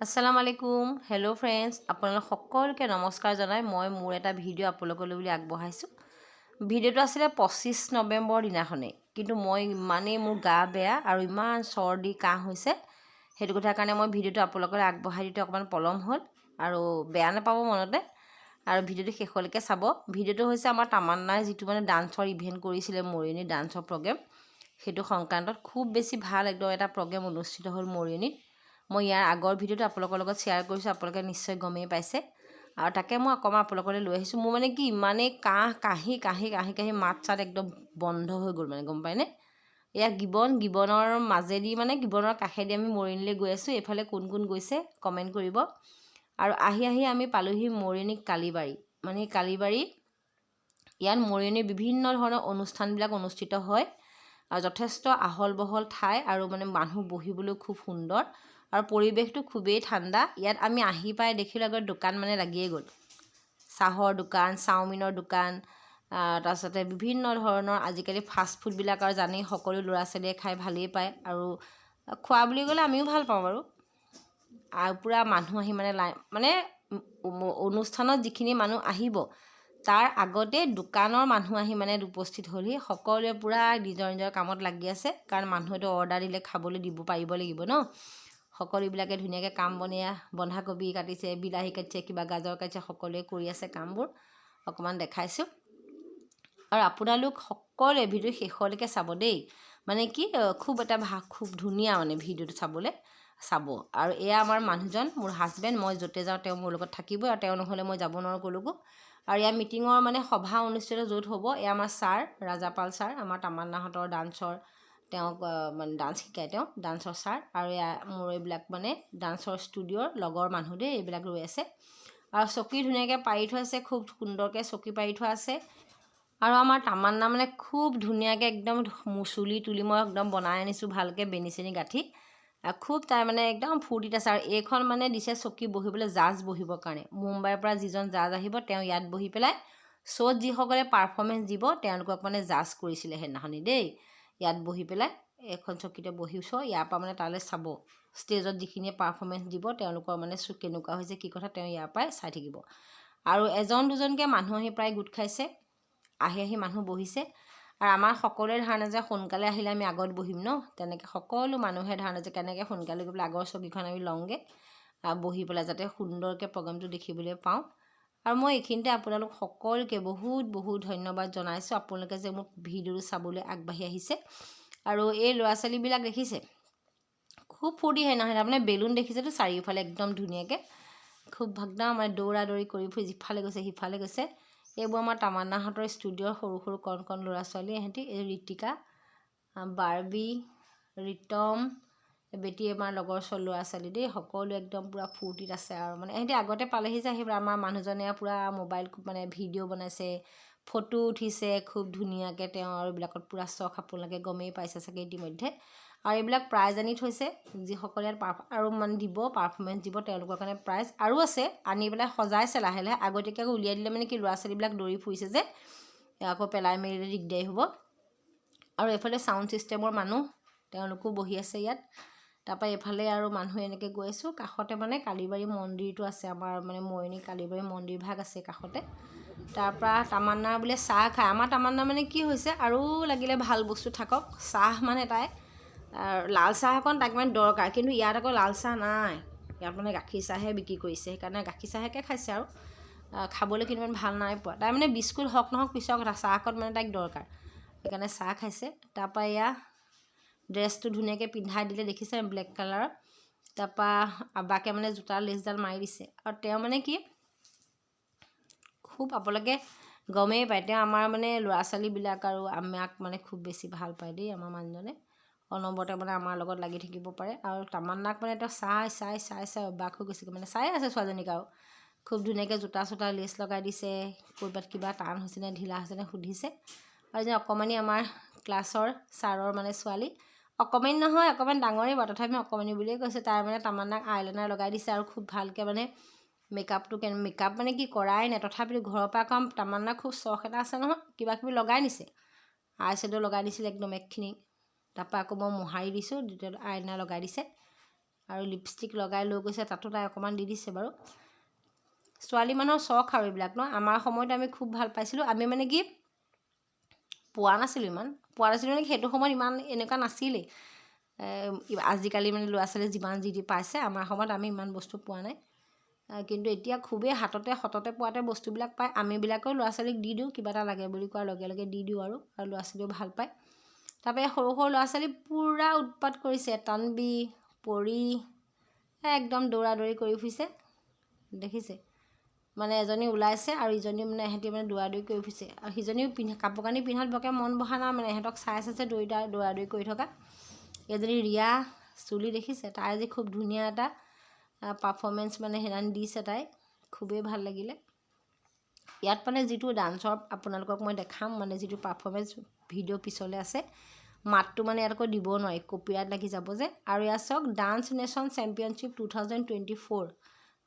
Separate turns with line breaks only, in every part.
আসসালামু আলাইকুম hello friends আপোনালোক সকলোকে নমস্কাৰ জনাই মই মোৰ এটা ভিডিঅ' আপোনালোকলৈ বুলি আগবঢ়াইছোঁ। ভিডিঅ'টো আছিলে পঁচিছ নৱেম্বৰ দিনাখনেই। কিন্তু মই ইমানেই মোৰ গা বেয়া আৰু ইমান চৰ্দি কাহ হৈছে। সেইটো কথাৰ কাৰণে মই ভিডিঅ'টো আপোনালোকলৈ আগবঢ়াই দিওঁতে অকণমান পলম হ'ল আৰু বেয়া নাপাব মনতে। আৰু ভিডিঅ'টো শেষলৈকে চাব। ভিডিঅ'টো হৈছে আমাৰ তামান্নাই যিটো মানে ডান্সৰ ইভেণ্ট কৰিছিলে মৰিয়নী ডান্সৰ প্ৰগ্ৰেম। সেইটো সংক্ৰান্তত খুব বেছি ভাল একদম এটা প্ৰগ্ৰেম অনুষ্ঠিত হ'ল মৰিয়নীত। মই ইয়াৰ আগৰ ভিডিঅ'টো আপোনালোকৰ লগত শ্বেয়াৰ কৰিছোঁ আপোনালোকে নিশ্চয় গমেই পাইছে। আৰু তাকে মই অকণমান আপোনালোকলৈ লৈ আহিছোঁ। মোৰ মানে কি ইমানেই কাহ কাহি কাহি কাহি কাহি মাত চাত একদম বন্ধ হৈ গ'ল মানে গম পায়নে এয়া গিবন গিবনৰ মাজেদি মানে গিবনৰ কাষেদি আমি মৰিয়নীলৈ গৈ আছোঁ। এইফালে কোন কোন গৈছে কমেণ্ট কৰিব। আৰু আহি আহি আমি পালোহি মৰিয়নী কালিবাৰী। মানে কালিবাৰী ইয়াত মৰিয়নীৰ বিভিন্ন ধৰণৰ অনুষ্ঠানবিলাক অনুষ্ঠিত হয়। আৰু যথেষ্ট আহল বহল ঠাই আৰু মানে মানুহ বহিবলৈ খুব সুন্দৰ। আৰু পৰিৱেশটো খুবেই ঠাণ্ডা। ইয়াত আমি আহি পাই দেখিলোঁ আগত দোকান মানে লাগিয়ে গ'ল। চাহৰ দোকান চাওমিনৰ দোকান তাৰপিছতে বিভিন্ন ধৰণৰ আজিকালি ফাষ্ট ফুডবিলাক আৰু জানেই সকলো ল'ৰা ছোৱালীয়ে খাই ভালেই পায় আৰু খোৱা বুলি ক'লে আমিও ভাল পাওঁ বাৰু। আৰু পূৰা মানুহ আহি মানে লাই মানে অনুষ্ঠানত যিখিনি মানুহ আহিব তাৰ আগতে দোকানৰ মানুহ আহি মানে উপস্থিত হ'লহি। সকলোৱে পূৰা নিজৰ নিজৰ কামত লাগি আছে কাৰণ মানুহেতো অৰ্ডাৰ দিলে খাবলৈ দিব পাৰিব লাগিব ন? সকলোবিলাকে ধুনীয়াকৈ কাম বনিয়া বন্ধাকবি কাটিছে বিলাহী কাটিছে কিবা গাজৰ কাটিছে সকলোৱে কৰি আছে কামবোৰ। অকণমান দেখাইছোঁ। আৰু আপোনালোক সকলোৱে ভিডিঅ' শেষলৈকে চাব দেই। মানে কি খুব এটা ভা খুব ধুনীয়া মানে ভিডিঅ'টো চাবলৈ চাব। আৰু এয়া আমাৰ মানুহজন মোৰ হাজবেণ্ড মই য'তে যাওঁ তেওঁ মোৰ লগত থাকিবই আৰু তেওঁ নহ'লে মই যাব নোৱাৰোঁ ক'লৈকো আৰু ইয়াৰ মিটিঙৰ মানে সভা অনুষ্ঠিত য'ত হ'ব এয়া আমাৰ ছাৰ ৰাজাপাল ছাৰ আমাৰ তামান্নাহঁতৰ ডান্সৰ তেওঁক মানে ডান্স শিকায় তেওঁ ডান্সৰ ছাৰ আৰু মোৰ এইবিলাক মানে ডান্সৰ ষ্টুডিঅ'ৰ লগৰ মানুহ দেই এইবিলাক ৰৈ আছে। আৰু চকী ধুনীয়াকৈ পাৰি থোৱা আছে খুব সুন্দৰকৈ চকী পাৰি থোৱা আছে। আৰু আমাৰ তামান্না মানে খুব ধুনীয়াকৈ একদম চুলি তুলি মই একদম বনাই আনিছোঁ ভালকৈ বেনি চেনি গাঁঠি। খুব তাই মানে একদম ফূৰ্তিত আছে। আৰু এইখন মানে দিছে চকী বহিবলৈ জাজ বহিবৰ কাৰণে। মুম্বাইৰ পৰা যিজন জাজ আহিব তেওঁ ইয়াত বহি পেলাই শ্ব'ত যিসকলে পাৰফৰ্মেঞ্চ দিব তেওঁলোকক মানে জাজ কৰিছিলে সেইদিনাখনি দেই। ইয়াত বহি পেলাই এখন চকীতে বহিছোঁ ইয়াৰ পৰা মানে তালৈ চাব। ষ্টেজত যিখিনিয়ে পাৰফৰ্মেঞ্চ দিব তেওঁলোকৰ মানে কেনেকুৱা হৈছে কি কথা তেওঁ ইয়াৰ পৰাই চাই থাকিব। আৰু এজন দুজনকৈ মানুহ আহি প্ৰায় গোট খাইছে। আহি আহি মানুহ বহিছে। আৰু আমাৰ সকলোৰে ধাৰণা যে সোনকালে আহিলে আমি আগত বহিম ন? তেনেকৈ সকলো মানুহে ধাৰণা যে কেনেকৈ সোনকালে গৈ পেলাই আগৰ ছবিখন আমি লওঁগৈ। বহি পেলাই যাতে সুন্দৰকৈ প্ৰগ্ৰেমটো দেখিবলৈ পাওঁ। আৰু মই এইখিনিতে আপোনালোক সকলোকে বহুত বহুত ধন্যবাদ জনাইছোঁ আপোনালোকে যে মোক ভিডিঅ'টো চাবলৈ আগবাঢ়ি আহিছে। আৰু এই ল'ৰা ছোৱালীবিলাক দেখিছে? খুব ফূৰ্তি হয় নহয় তাৰমানে বেলুন দেখিছেতো চাৰিওফালে একদম ধুনীয়াকৈ। খুব একদম মানে দৌৰা দৌৰি কৰি ফুৰি যিফালে গৈছে সিফালে গৈছে। এইবোৰ আমাৰ তামান্নাহঁতৰ ষ্টুডিঅ'ৰ সৰু সৰু কণ কণ ল'ৰা ছোৱালী ইহঁতি এই ঋতিকা বাৰ্বি ৰিতম বেটি আমাৰ লগৰ ল'ৰা ছোৱালী দেই সকলো একদম পূৰা ফূৰ্তিত আছে আৰু মানে ইহঁতি আগতে পালেহি যে সেইবোৰ আমাৰ মানুহজনে পূৰা মোবাইল মানে ভিডিঅ' বনাইছে ফটো উঠিছে খুব ধুনীয়াকৈ তেওঁ আৰু এইবিলাকত পূৰা চখ আপোনালোকে গমেই পাইছে চাগে ইতিমধ্যে। আৰু এইবিলাক প্ৰাইজ আনি থৈছে যিসকলে ইয়াত পাৰ আৰু মানে দিব পাৰফৰ্মেঞ্চ দিব তেওঁলোকৰ কাৰণে প্ৰাইজ আৰু আছে আনি পেলাই সজাইছে লাহে লাহে আগতীয়াকৈ উলিয়াই দিলে মানে কি ল'ৰা ছোৱালীবিলাক দৌৰি ফুৰিছে যে আকৌ পেলাই মেলিলে দিগদাৰী হ'ব। আৰু এইফালে চাউণ্ড ছিষ্টেমৰ মানুহ তেওঁলোকো বহি আছে ইয়াত। তাৰপৰা এইফালে আৰু মানুহ এনেকৈ গৈ আছোঁ কাষতে মানে কালিবাৰী মন্দিৰটো আছে আমাৰ মানে মৰিয়নী কালিবাৰী মন্দিৰ ভাগ আছে কাষতে। তাৰপৰা তামান্না বোলে চাহ খায় আমাৰ তামান্না মানে কি হৈছে আৰু লাগিলে ভাল বস্তু থাকক চাহ মানে তাই লাল চাহ অকণ তাক মানে দৰকাৰ কিন্তু ইয়াত আকৌ লাল চাহ নাই ইয়াত মানে গাখীৰ চাহে বিক্ৰী কৰিছে সেইকাৰণে গাখীৰ চাহকে খাইছে আৰু খাবলৈ কিন্তু ইমান ভাল নাই পোৱা তাই মানে বিস্কুট হওক নহওক পিছৰ কথা চাহ অকণ মানে তাইক দৰকাৰ সেইকাৰণে চাহ খাইছে তাৰপৰা এয়া ড্ৰেছটো ধুনীয়াকৈ পিন্ধাই দিলে দেখিছে ব্লেক কালাৰৰ তাৰপৰা আবাকে মানে জোতাৰ লেচডাল মাৰি দিছে। আৰু তেওঁ মানে কি খুব আপোনালোকে গমেই পায় তেওঁ আমাৰ মানে ল'ৰা ছোৱালীবিলাক আৰু আমাক মানে খুব বেছি ভাল পায় দেই আমাৰ মানুহজনে। অনবৰতে মানে আমাৰ লগত লাগি থাকিব পাৰে। আৰু তামান্নাক মানে তেওঁ চাই চাই চাই চাই অবাক হৈ গৈছেগৈ। মানে চাই আছে ছোৱালীজনীক আৰু। খুব ধুনীয়াকৈ জোতা চোতা লেচ লগাই দিছে ক'ৰবাত কিবা টান হৈছেনে ঢিলা হৈছেনে সুধিছে। আৰু যে অকণমানি আমাৰ ক্লাছৰ ছাৰৰ মানে ছোৱালী। অকণমানি নহয় অকণমান ডাঙৰেই বাৰু। তথাপি অকণমানি বুলিয়ে কৈছে। তাই মানে তামান্নাক আইলাইনাৰ লগাই দিছে আৰু খুব ভালকৈ মানে মেকআপটো কেনে মেকআপ মানে কি কৰাই নাই। তথাপিতো ঘৰৰ পৰা কাম তামান্নাৰ খুব চখ এটা আছে নহয় কিবা কিবি লগাই নিছে আই শ্বেডো লগাই দিছিলে একদম একখিনি। তাৰপৰা আকৌ মই মোহাৰি দিছোঁ দ্বিতীয় আইনা লগাই দিছে। আৰু লিপষ্টিক লগাই লৈ গৈছে তাতো তাই অকণমান দি দিছে বাৰু। ছোৱালী মানুহৰ চখ আৰু এইবিলাক ন। আমাৰ সময়ত আমি খুব ভাল পাইছিলোঁ। আমি মানে কি পোৱা নাছিলোঁ ইমান। পোৱা নাছিলোঁ সেইটো সময়ত ইমান এনেকুৱা নাছিলেই। আজিকালি মানে ল'ৰা ছোৱালীয়ে যিমান যি দি পাইছে আমাৰ সময়ত আমি ইমান বস্তু পোৱা নাই। কিন্তু এতিয়া খুবেই হাততে সততে পোৱাতে বস্তুবিলাক পায়। আমিবিলাকেও ল'ৰা ছোৱালীক দি দিওঁ কিবা এটা লাগে বুলি কোৱাৰ লগে লগে দি দিওঁ আৰু আৰু ল'ৰা ছোৱালীয়েও ভাল পায়। তাৰপৰা সৰু সৰু ল'ৰা ছোৱালী পূৰা উৎপাত কৰিছে। তানবি পৰি একদম দৌৰা দৌৰি কৰি ফুৰিছে। দেখিছে? মানে এজনী ওলাইছে আৰু ইজনী মানে এহেঁতি মানে দৌৰা দৌৰি কৰি ফুৰিছে। আৰু সিজনীও পিন্ধা কাপোৰ কানি পিন্ধাত বৰকৈ মন বহা নাই মানে ইহঁতক চাই চাইছে দৌৰি দৌৰা কৰি থকা। এজনী ৰিয়া চুলি দেখিছে তাই আজি খুব ধুনীয়া এটা পাৰফৰ্মেঞ্চ মানে সেইদিনাখন দিছে তাই খুবেই ভাল লাগিলে। ইয়াত মানে যিটো ডান্সৰ আপোনালোকক মই দেখাম মানে যিটো পাৰফৰ্মেঞ্চ ভিডিঅ' পিছলৈ আছে মাতটো মানে ইয়াত আকৌ দিব নোৱাৰি কপিৰাইট লাগি যাব যে। আৰু ইয়াত চাওক dance nation championship two thousand twenty four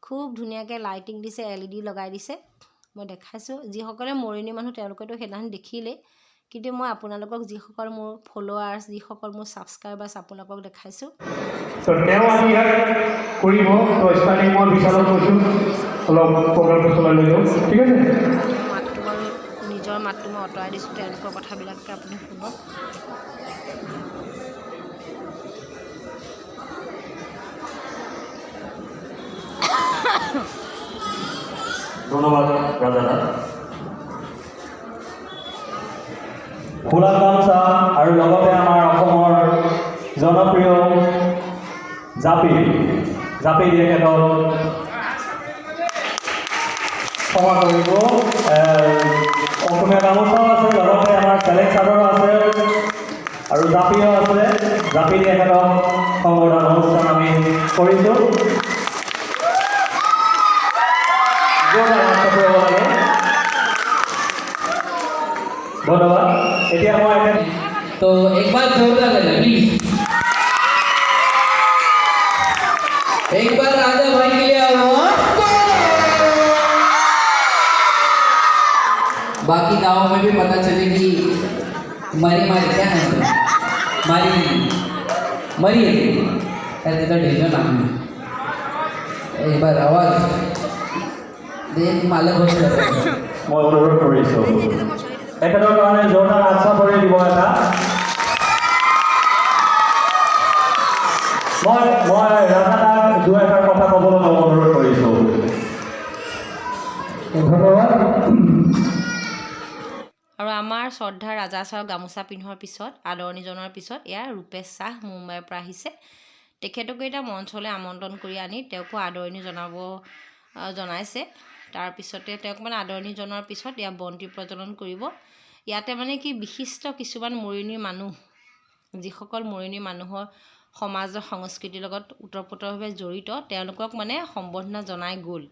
খুব ধুনীয়াকৈ লাইটিং দিছে এল ই ডি লগাই দিছে। মই দেখাইছোঁ যিসকলে মৰিণী মানুহ তেওঁলোকেতো সেইদিনাখন দেখিলেই। কিন্তু মই আপোনালোকক যিসকল মোৰ ফ'ল'ৱাৰ্ছ যিসকল মোৰ ছাবস্ক্ৰাইবাৰ্ছ আপোনালোকক দেখাইছোঁ।
তেওঁ আজি ইয়াত কৰিব। ষ্টাৰ্টিং মই কৈছোঁ অলপ প্ৰগ্ৰামটো চলাই লৈ যাওঁ ঠিক আছে?
মাতটো বাৰু নিজৰ মাতটো মই আঁতৰাই দিছোঁ তেওঁলোকৰ কথাবিলাককে আপুনি শুনক।
ধন্যবাদ ৰাজাদা ফুলা গামোচা আৰু লগতে আমাৰ অসমৰ জনপ্ৰিয় জাপি জাপি দিয়ে তেখেতক ক্ষমা কৰিব। অসমীয়া গামোচাও আছে, লগতে আমাৰ চেলেং চাদৰো আছে আৰু জাপিও আছে। জাপি দিয়ে তেখেতক সংবৰ্ধন অনুষ্ঠান আমি কৰিছোঁ।
तो एक बार जोरदार लेना प्लीज एक बार राजा भाई के लिए आवाज बाकी गांवों में भी पता चले कि मरी मारी क्या है मारी मरी ऐसे का ढेर नाम है एक बार आवाज देख मालक हो जाता है
মই অনুৰোধ কৰিছোঁ তেখেতৰ কাৰণে জোৰদাৰ আচ্ছা কৰি দিব এটা মই মই দুই এষাৰ কথা ক'বলৈ মই অনুৰোধ কৰিছোঁ।
ধন্যবাদ।
আৰু আমাৰ শ্ৰদ্ধা ৰাজাচাৰ গামোচা পিন্ধোৱাৰ পিছত আদৰণি জনোৱাৰ পিছত এয়া ৰূপেশ শ্বাহ মুম্বাইৰ পৰা আহিছে। তেখেতকো এতিয়া মঞ্চলৈ আমন্ত্ৰণ কৰি আনি তেওঁকো আদৰণি জনাব জনাইছে। তাৰপিছতে তেওঁক মানে আদৰণি জনোৱাৰ পিছত এয়া বন্তি প্ৰজ্বলন কৰিব। ইয়াতে মানে কি বিশিষ্ট কিছুমান মৰিণীৰ মানুহ যিসকল মৰিণী মানুহৰ সমাজৰ সংস্কৃতিৰ লগত ওতঃপ্ৰোতভাৱে জড়িত তেওঁলোকক মানে সম্বৰ্ধনা জনাই গ'ল।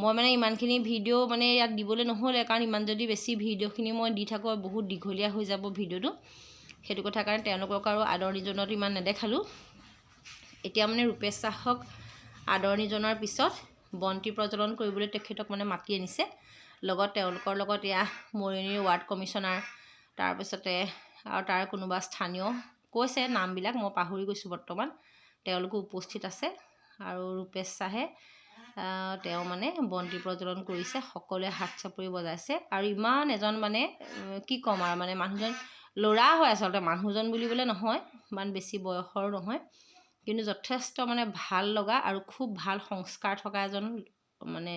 মই মানে ইমানখিনি ভিডিঅ' মানে ইয়াত দিবলৈ নহ'লে কাৰণ ইমান যদি বেছি ভিডিঅ'খিনি মই দি থাকোঁ বহুত দীঘলীয়া হৈ যাব ভিডিঅ'টো। সেইটো কথা কাৰণে তেওঁলোকক আৰু আদৰণি জনোৱাটো ইমান নেদেখালোঁ। এতিয়া মানে ৰূপেশ শ্বাহক আদৰণি জনোৱাৰ পিছত বন্তি প্ৰজ্বলন কৰিবলৈ তেখেতক মানে মাতি আনিছে। লগত তেওঁলোকৰ লগত এয়া মৰিয়নিৰ ৱাৰ্ড কমিশ্যনাৰ তাৰপিছতে আৰু তাৰ কোনোবা স্থানীয় কৈছে নামবিলাক মই পাহৰি গৈছোঁ বৰ্তমান। তেওঁলোকো উপস্থিত আছে। আৰু ৰূপেশ শ্বাহে তেওঁ মানে বন্তি প্ৰজ্বলন কৰিছে সকলোৱে হাত চাপৰি বজাইছে। আৰু ইমান এজন মানে কি ক'ম আৰু মানে মানুহজন ল'ৰা হয় আচলতে মানুহজন বুলিবলৈ নহয় ইমান বেছি বয়সৰো নহয়। কিন্তু যথেষ্ট মানে ভাল লগা আৰু খুব ভাল সংস্কাৰ থকা এজন মানে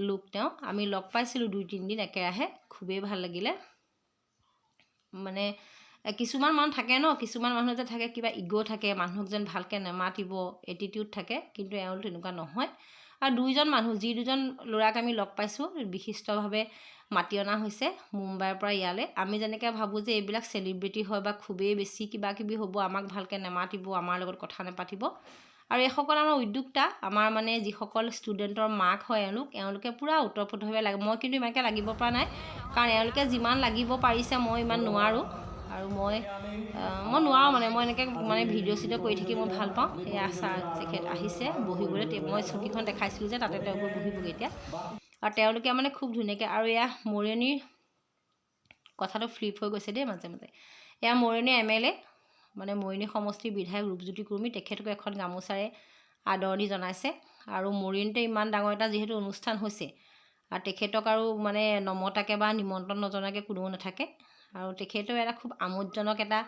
লোক তেওঁ। আমি লগ পাইছিলোঁ দুই তিনিদিন একেৰাহে খুবেই ভাল লাগিলে। মানে কিছুমান মানুহ থাকে ন কিছুমান মানুহ যে থাকে কিবা ইগ' থাকে মানুহক যেন ভালকৈ নেমাতিব এটিটিউড থাকে কিন্তু এওঁ তেনেকুৱা নহয়। আৰু দুইজন মানুহ যি দুজন ল'ৰাক আমি লগ পাইছোঁ বিশিষ্টভাৱে মাতি অনা হৈছে মুম্বাইৰ পৰা ইয়ালৈ। আমি যেনেকৈ ভাবোঁ যে এইবিলাক চেলিব্ৰিটি হয় বা খুবেই বেছি কিবা কিবি হ'ব আমাক ভালকৈ নেমাতিব আমাৰ লগত কথা নেপাতিব। আৰু এইসকল আমাৰ উদ্যোক্তা আমাৰ মানে যিসকল ষ্টুডেণ্টৰ মাক হয় এওঁলোক এওঁলোকে পূৰা ওতঃপ্ৰোতভাৱে লাগে। মই কিন্তু ইমানকৈ লাগিব পৰা নাই কাৰণ এওঁলোকে যিমান লাগিব পাৰিছে মই ইমান নোৱাৰোঁ। আৰু মই মই নোৱাৰোঁ মানে মই এনেকৈ মানে ভিডিঅ' চিডিঅ' কৰি থাকি মই ভাল পাওঁ। এয়া ছাৰ তেখেত আহিছে বহিবলৈ মই চকীখন দেখাইছিলোঁ যে তাতে তেওঁলোকে বহিবগৈ এতিয়া। আৰু তেওঁলোকে মানে খুব ধুনীয়াকৈ আৰু এয়া মৰিয়নিৰ কথাটো ফ্লিপ হৈ গৈছে দেই মাজে মাজে। এয়া মৰিয়নি এম এল এ মানে মৰিয়নি সমষ্টিৰ বিধায়ক ৰূপজ্যোতি কুৰ্মী তেখেতকো এখন গামোচাৰে আদৰণি জনাইছে। আৰু মৰিয়নিতে ইমান ডাঙৰ এটা যিহেতু অনুষ্ঠান হৈছে আৰু তেখেতক আৰু মানে নমতাকৈ বা নিমন্ত্ৰণ নজনাকৈ কোনেও নাথাকে। আৰু তেখেতেও এটা খুব আমোদজনক এটা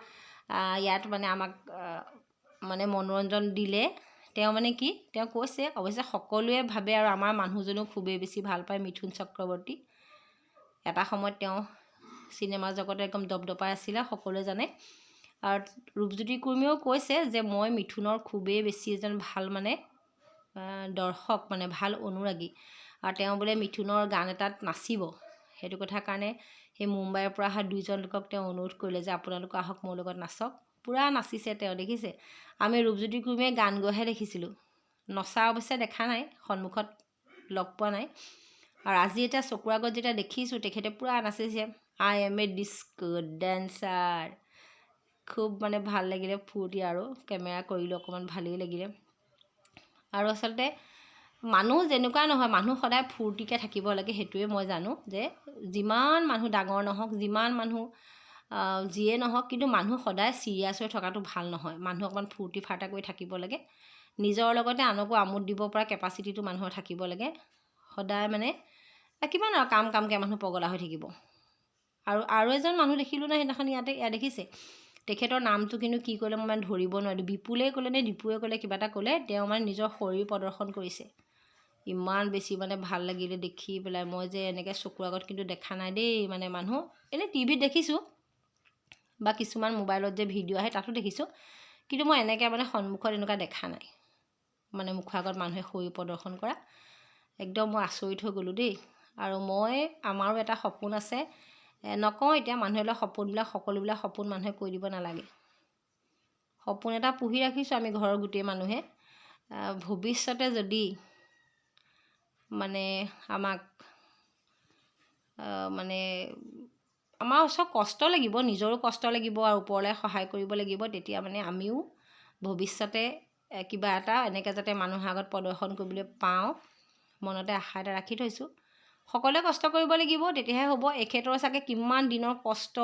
ইয়াত মানে আমাক মানে মনোৰঞ্জন দিলে। তেওঁ মানে কি তেওঁ কৈছে অৱশ্যে সকলোৱে ভাবে আৰু আমাৰ মানুহজনেও খুবেই বেছি ভাল পায় মিথুন চক্ৰৱৰ্তী। এটা সময়ত তেওঁ চিনেমা জগতে একদম দপদপাই আছিলে সকলোৱে জানে। আৰু ৰূপজ্যোতি কুৰ্মীয়েও কৈছে যে মই মিথুনৰ খুবেই বেছি এজন ভাল মানে দৰ্শক মানে ভাল অনুৰাগী। আৰু তেওঁ বোলে মিথুনৰ গান এটাত নাচিব। সেইটো কথাৰ কাৰণে সেই মুম্বাইৰ পৰা অহা দুইজন লোকক তেওঁ অনুৰোধ কৰিলে যে আপোনালোক আহক মোৰ লগত নাচক। পূৰা নাচিছে তেওঁ দেখিছে? আমি ৰূপজ্যোতি কুৰ্মীয়ে গান গৈহে দেখিছিলোঁ। নচা অৱশ্যে দেখা নাই সন্মুখত লগ পোৱা নাই। আৰু আজি এতিয়া চকুৰ আগত যেতিয়া দেখিছোঁ তেখেতে পূৰা নাচিছে। I M A disco dancer খুব মানে ভাল লাগিলে ফূৰ্তি আৰু কেমেৰা কৰিলোঁ অকণমান ভালেই লাগিলে। আৰু আচলতে মানুহ যেনেকুৱা নহয় মানুহ সদায় ফূৰ্তিকৈ থাকিব লাগে সেইটোৱে মই জানো যে যিমান মানুহ ডাঙৰ নহওক যিমান মানুহ যিয়ে নহওক কিন্তু মানুহ সদায় চিৰিয়াছ হৈ থকাটো ভাল নহয়। মানুহ অকণমান ফূৰ্তি ফাৰ্তা কৰি থাকিব লাগে। নিজৰ লগতে আনকো আমোদ দিব পৰা কেপাচিটিটো মানুহৰ থাকিব লাগে। সদায় মানে কিমান আৰু কাম কামকৈ মানুহ পগলা হৈ থাকিব। আৰু আৰু এজন মানুহ দেখিলোঁ নহয় সেইদিনাখন ইয়াতে ইয়াত দেখিছে। তেখেতৰ নামটো কিন্তু কি ক'লে মই মানে ধৰিব নোৱাৰিলোঁ। বিপুলেই ক'লে নে দীপুৱে ক'লে কিবা এটা ক'লে তেওঁ মানে নিজৰ শৰীৰ প্ৰদৰ্শন কৰিছে। ইমান বেছি মানে ভাল লাগিলে দেখি পেলাই। মই যে এনেকৈ চকুৰ আগত কিন্তু দেখা নাই দেই মানে মানুহ। এনেই টিভিত দেখিছোঁ বা কিছুমান মোবাইলত যে ভিডিঅ' আহে তাতো দেখিছোঁ। কিন্তু মই এনেকৈ মানে সন্মুখত এনেকুৱা দেখা নাই। মানে মুখৰ আগত মানুহে শৰীৰ প্ৰদৰ্শন কৰা। একদম মই আচৰিত হৈ গ'লোঁ দেই। আৰু মই আমাৰো এটা সপোন আছে। নকওঁ এতিয়া মানুহে সপোনবিলাক সকলোবিলাক সপোন মানুহে কৈ দিব নালাগে। সপোন এটা পুহি ৰাখিছোঁ আমি ঘৰৰ গোটেই মানুহে। ভৱিষ্যতে যদি মানে আমাক মানে আমাৰ চব কষ্ট লাগিব নিজৰো কষ্ট লাগিব আৰু ওপৰলৈ সহায় কৰিব লাগিব তেতিয়া মানে আমিও ভৱিষ্যতে কিবা এটা এনেকৈ যাতে মানুহৰ আগত প্ৰদৰ্শন কৰিবলৈ পাওঁ মনতে আশা এটা ৰাখি থৈছোঁ। সকলোৱে কষ্ট কৰিব লাগিব তেতিয়াহে হ'ব। এখেতৰ চাগে কিমান দিনৰ কষ্ট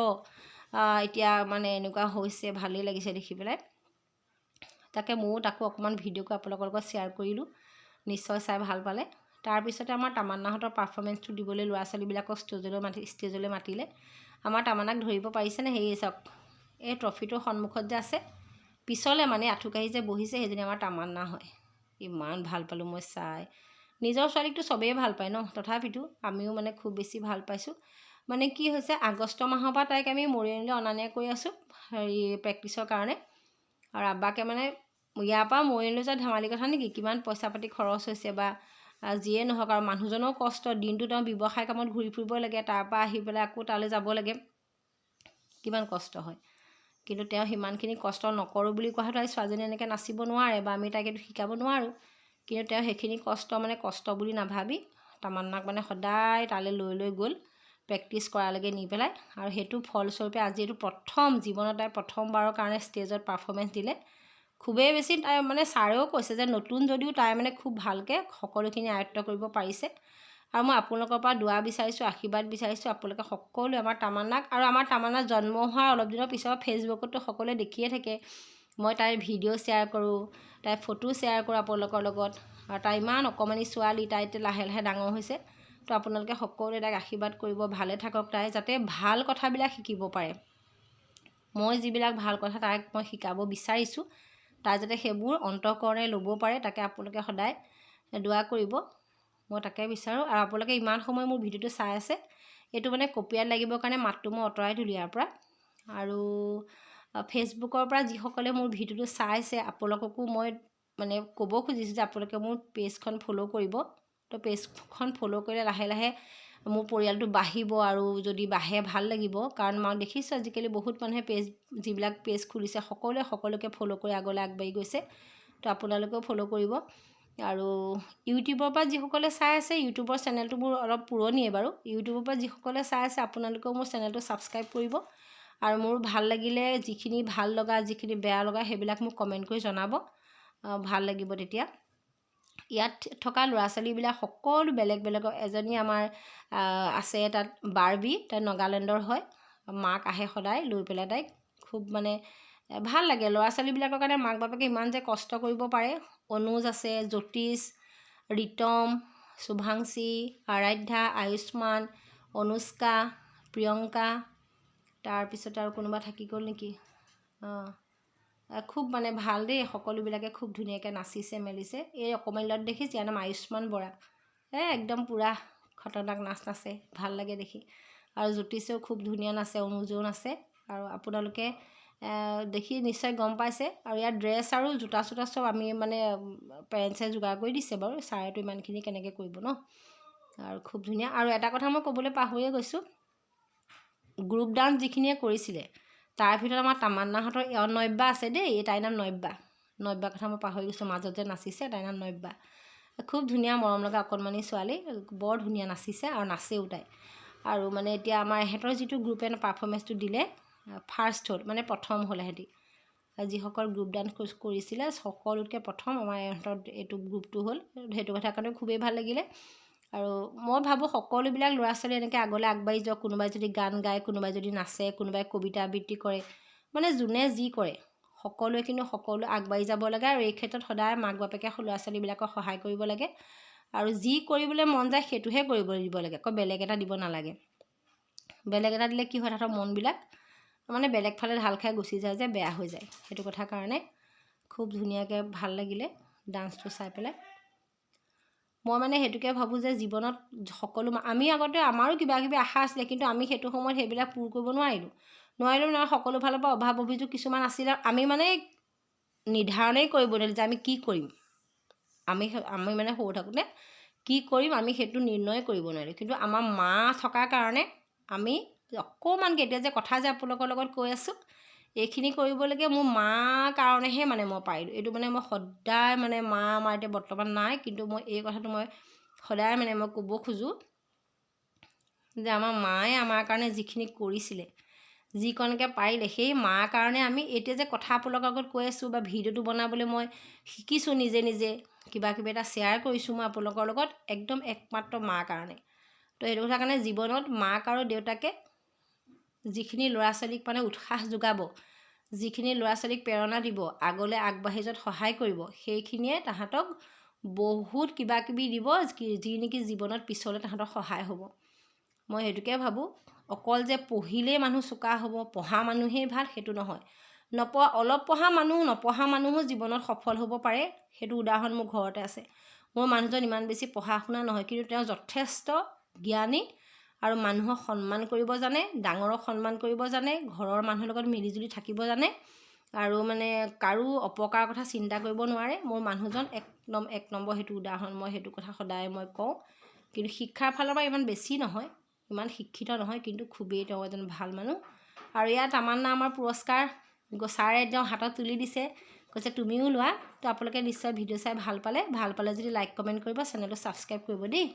এতিয়া মানে এনেকুৱা হৈছে ভালেই লাগিছে দেখি পেলাই। তাকে ময়ো তাকো অকণমান ভিডিঅ'কৈ আপোনালোকৰ লগত শ্বেয়াৰ কৰিলোঁ। নিশ্চয় চাই ভাল পালে। তাৰপিছতে আমাৰ তামান্নাহঁতৰ পাৰফৰ্মেঞ্চটো দিবলৈ ল'ৰা ছোৱালীবিলাকক ষ্টেজলৈ মাতি ষ্টেজলৈ মাতিলে। আমাৰ তামান্নাক ধৰিব পাৰিছেনে হেৰি চাওক। এই ট্ৰফিটোৰ সন্মুখত যে আছে পিছলৈ মানে আঁঠুকাঢ়ি যে বহিছে সেইজনী আমাৰ তামান্না হয়। ইমান ভাল পালোঁ মই চাই। নিজৰ ছোৱালীকতো চবেই ভাল পায় ন? তথাপিতো আমিও মানে খুব বেছি ভাল পাইছোঁ। মানে কি হৈছে আগষ্ট মাহৰ পৰা তাইক আমি মৰিয়নিলৈ অনা নিয়া কৰি আছোঁ হেৰি প্ৰেক্টিছৰ কাৰণে। আৰু আব্বাকে মানে ইয়াৰ পৰা মৰিয়নিলৈ যোৱা ধেমালি কথা নেকি? কিমান পইচা পাতি খৰচ হৈছে বা যিয়ে নহওক আৰু মানুহজনৰো কষ্ট দিনটো তেওঁ ব্যৱসায় কামত ঘূৰি ফুৰিব লাগে তাৰপৰা আহি পেলাই আকৌ তালৈ যাব লাগে। কিমান কষ্ট হয়। কিন্তু তেওঁ সিমানখিনি কষ্ট নকৰোঁ বুলি কোৱা হয়তো আজি ছোৱালীজনী এনেকৈ নাচিব নোৱাৰে বা আমি তাইক এইটো শিকাব নোৱাৰোঁ। কিন্তু তেওঁ সেইখিনি কষ্ট মানে কষ্ট বুলি নাভাবি। তামান্নাক মানে সদায় তালৈ লৈ লৈ গ'ল প্ৰেক্টিছ কৰালৈকে নি পেলাই। আৰু সেইটো ফলস্বৰূপে আজি এইটো প্ৰথম জীৱনত তাই প্ৰথমবাৰৰ কাৰণে ষ্টেজত পাৰফৰ্মেঞ্চ দিলে। খুবেই বেছি তাই মানে ছাৰেও কৈছে যে নতুন যদিও তাই মানে খুব ভালকৈ সকলোখিনি আয়ত্ব কৰিব পাৰিছে। আৰু মই আপোনালোকৰ পৰা দোৱা বিচাৰিছোঁ আশীৰ্বাদ বিচাৰিছোঁ আপোনালোকে সকলোৱে আমাৰ তামান্নাক আৰু আমাৰ তামান্না জন্ম হোৱাৰ অলপ দিনৰ পিছত ফেচবুকতো সকলোৱে দেখিয়ে থাকে। মই তাইৰ ভিডিঅ' শ্বেয়াৰ কৰোঁ তাইৰ ফটো শ্বেয়াৰ কৰোঁ আপোনালোকৰ লগত। আৰু তাই ইমান অকণমানি ছোৱালী তাই এতিয়া লাহে লাহে ডাঙৰ হৈছে। তো আপোনালোকে সকলোৱে তাইক আশীৰ্বাদ কৰিব ভালে থাকক তাই যাতে ভাল কথাবিলাক শিকিব পাৰে। মই যিবিলাক ভাল কথা তাইক মই শিকাব বিচাৰিছোঁ তাই যাতে সেইবোৰ অন্তঃকৰণে ল'ব পাৰে তাকে আপোনালোকে সদায় দোৱা কৰিব। মই তাকে বিচাৰোঁ। আৰু আপোনালোকে ইমান সময় মোৰ ভিডিঅ'টো চাই আছে এইটো মানে কপিয়াত লাগিবৰ কাৰণে মাতটো মই আঁতৰাই দিলোঁ ইয়াৰ পৰা। আৰু ফেচবুকৰ পৰা যিসকলে মোৰ ভিডিঅ'টো চাইছে আপোনালোককো মই মানে ক'ব খুজিছোঁ যে আপোনালোকে মোৰ পেজখন ফ'ল' কৰিব। তো পেজখন ফ'ল' কৰিলে লাহে লাহে মোৰ পৰিয়ালটো বাঢ়িব আৰু যদি বাঢ়ে ভাল লাগিব। কাৰণ মই দেখিছোঁ আজিকালি বহুত মানুহে পেজ যিবিলাক পেজ খুলিছে সকলোৱে সকলোকে ফ'ল' কৰি আগলৈ আগবাঢ়ি গৈছে। তো আপোনালোকেও ফ'ল' কৰিব। আৰু ইউটিউবৰ পৰা যিসকলে চাই আছে ইউটিউবৰ চেনেলটো মোৰ অলপ পুৰণিয়ে বাৰু। ইউটিউবৰ পৰা যিসকলে চাই আছে আপোনালোকেও মোৰ চেনেলটো ছাবস্ক্ৰাইব কৰিব। আৰু মোৰ ভাল লাগিলে যিখিনি ভাল লগা যিখিনি বেয়া লগা সেইবিলাক মোক কমেণ্ট কৰি জনাব। ভাল লাগিব তেতিয়া। ইয়াত থকা ল'ৰা ছোৱালীবিলাক সকলো বেলেগ বেলেগৰ এজনী আমাৰ আছে তাত বাৰ্বি তাই নগালেণ্ডৰ হয়। মাক আহে সদায় লৈ পেলাই তাইক। খুব মানে ভাল লাগে। ল'ৰা ছোৱালীবিলাকৰ কাৰণে মাক বাপেকে ইমান যে কষ্ট কৰিব পাৰে। অনুজ আছে জ্যোতিষ ৰিতম শুভাংশী আৰাধ্যা আয়ুষ্মান অনুষ্কা প্ৰিয়ংকা তাৰপিছত আৰু কোনোবা থাকি গ'ল নেকি? অঁ। খুব মানে ভাল দেই সকলোবিলাকে খুব ধুনীয়াকৈ নাচিছে মেলিছে। এই অকণমানি ল'ৰাটো দেখিছে ইয়াৰ নাম আয়ুষ্মান বৰা। এই একদম পূৰা খতৰনাক নাচ নাচে ভাল লাগে দেখি। আৰু জ্যোতিষেও খুব ধুনীয়া নাচে অনুজেও নাচে। আৰু আপোনালোকে দেখি নিশ্চয় গম পাইছে। আৰু ইয়াৰ ড্ৰেছ আৰু জোতা চোতা চব আমি মানে পেৰেণ্টছে যোগাৰ কৰি দিছে বাৰু। ছাৰেতো ইমানখিনি কেনেকৈ কৰিব ন? আৰু খুব ধুনীয়া। আৰু এটা কথা মই ক'বলৈ পাহৰিয়ে গৈছোঁ। গ্ৰুপ ডান্স যিখিনিয়ে কৰিছিলে তাৰ ভিতৰত আমাৰ তামান্নাহঁতৰ এওঁ নব্যা আছে দেই এই তাইৰ নাম নব্যা নব্যাৰ কথা মই পাহৰি গৈছোঁ মাজত যে নাচিছে তাইৰ নাম নব্যা খুব ধুনীয়া মৰম লগা অকণমানি ছোৱালী বৰ ধুনীয়া নাচিছে আৰু নাচেও তাই। আৰু মানে এতিয়া আমাৰ এহেঁতৰ যিটো গ্ৰুপে পাৰফৰ্মেঞ্চটো দিলে ফাৰ্ষ্ট হ'ল মানে প্ৰথম হ'ল এহেঁতি যিসকল গ্ৰুপ ডান্স কৰি- কৰিছিলে সকলোতকৈ প্ৰথম আমাৰ ইহঁতৰ এইটো গ্ৰুপটো হ'ল। সেইটো কথা কাৰণে খুবেই ভাল লাগিলে। আৰু মই ভাবোঁ সকলোবিলাক ল'ৰা ছোৱালী এনেকৈ আগলৈ আগবাঢ়ি যাওক কোনোবাই যদি গান গায় কোনোবাই যদি নাচে কোনোবাই কবিতা আবৃত্তি কৰে মানে যোনে যি কৰে সকলোৱে কিন্তু সকলো আগবাঢ়ি যাব লাগে আৰু এই ক্ষেত্ৰত সদায় মাক বাপেকে ল'ৰা ছোৱালীবিলাকক সহায় কৰিব লাগে আৰু যি কৰিবলৈ মন যায় সেইটোহে কৰিবলৈ দিব লাগে আকৌ বেলেগ এটা দিব নালাগে। বেলেগ এটা দিলে কি হয় তাহাঁতৰ মনবিলাক মানে বেলেগ ফালে ঢাল খাই গুচি যায় যে বেয়া হৈ যায় সেইটো কথাৰ কাৰণে খুব ধুনীয়াকৈ ভাল লাগিলে ডান্সটো চাই পেলাই। মই মানে সেইটোকে ভাবোঁ যে জীৱনত সকলো আমি আগতে আমাৰো কিবা কিবি আশা আছিলে কিন্তু আমি সেইটো সময়ত সেইবিলাক পূৰ কৰিব নোৱাৰিলোঁ। নোৱাৰিলোঁ নহয় সকলো ফালৰ পৰা অভাৱ অভিযোগ কিছুমান আছিলে আমি মানে নিৰ্ধাৰণেই কৰিব নোৱাৰিলোঁ যে আমি কি কৰিম। আমি আমি মানে সৰু থাকোঁতে কি কৰিম আমি সেইটো নিৰ্ণয় কৰিব নোৱাৰিলোঁ। কিন্তু আমাৰ মা থকাৰ কাৰণে আমি অকণমানকৈ এতিয়া যে কথা যে আপোনালোকৰ লগত কৈ আছোঁ এইখিনি কৰিবলৈকে মোৰ মাৰ কাৰণেহে মানে মই পাৰিলোঁ। এইটো মানে মই সদায় মানে মা আমাৰ এতিয়া বৰ্তমান নাই কিন্তু মই এই কথাটো মই সদায় মানে মই ক'ব খোজোঁ যে আমাৰ মায়ে আমাৰ কাৰণে যিখিনি কৰিছিলে যিকণকৈ পাৰিলে সেই মাৰ কাৰণে আমি এতিয়া যে কথা আপোনালোকৰ আগত কৈ আছোঁ বা ভিডিঅ'টো বনাবলৈ মই শিকিছোঁ নিজে নিজে কিবা কিবি এটা শ্বেয়াৰ কৰিছোঁ মই আপোনালোকৰ লগত একদম একমাত্ৰ মাৰ কাৰণে। তো সেইটো কথা কাৰণে জীৱনত মাক আৰু দেউতাকে যিখিনি ল'ৰা ছোৱালীক মানে উৎসাহ যোগাব যিখিনি ল'ৰা ছোৱালীক প্ৰেৰণা দিব আগলৈ আগবাঢ়ি যোৱাত সহায় কৰিব সেইখিনিয়ে তাহাঁতক বহুত কিবা কিবি দিব যি নেকি জীৱনত পিছলৈ তাহাঁতৰ সহায় হ'ব। মই সেইটোকে ভাবোঁ অকল যে পঢ়িলেই মানুহ চোকা হ'ব পঢ়া মানুহেই ভাল সেইটো নহয়। নপঢ়া অলপ পঢ়া মানুহ নপঢ়া মানুহো জীৱনত সফল হ'ব পাৰে সেইটো উদাহৰণ মোৰ ঘৰতে আছে। মোৰ মানুহজন ইমান বেছি পঢ়া শুনা নহয় কিন্তু তেওঁ যথেষ্ট জ্ঞানী আৰু মানুহক সন্মান কৰিব জানে ডাঙৰক সন্মান কৰিব জানে ঘৰৰ মানুহৰ লগত মিলিজুলি থাকিব জানে আৰু মানে কাৰো অপকাৰৰ কথা চিন্তা কৰিব নোৱাৰে। মোৰ মানুহজন একদম এক নম্বৰ সেইটো উদাহৰণ মই সেইটো কথা সদায় মই কওঁ। কিন্তু শিক্ষাৰ ফালৰ পৰা ইমান বেছি নহয় ইমান শিক্ষিত নহয় কিন্তু খুবেই তেওঁ এজন ভাল মানুহ। আৰু ইয়াত তামান্না আমাৰ পুৰস্কাৰ ছাৰে তেওঁ হাতত তুলি দিছে কৈছে তুমিও লোৱা তো আপোনালোকে নিশ্চয় ভিডিঅ' চাই ভাল পালে ভাল পালে যদি লাইক কমেণ্ট কৰিব চেনেলটো ছাবস্ক্ৰাইব কৰিব দেই।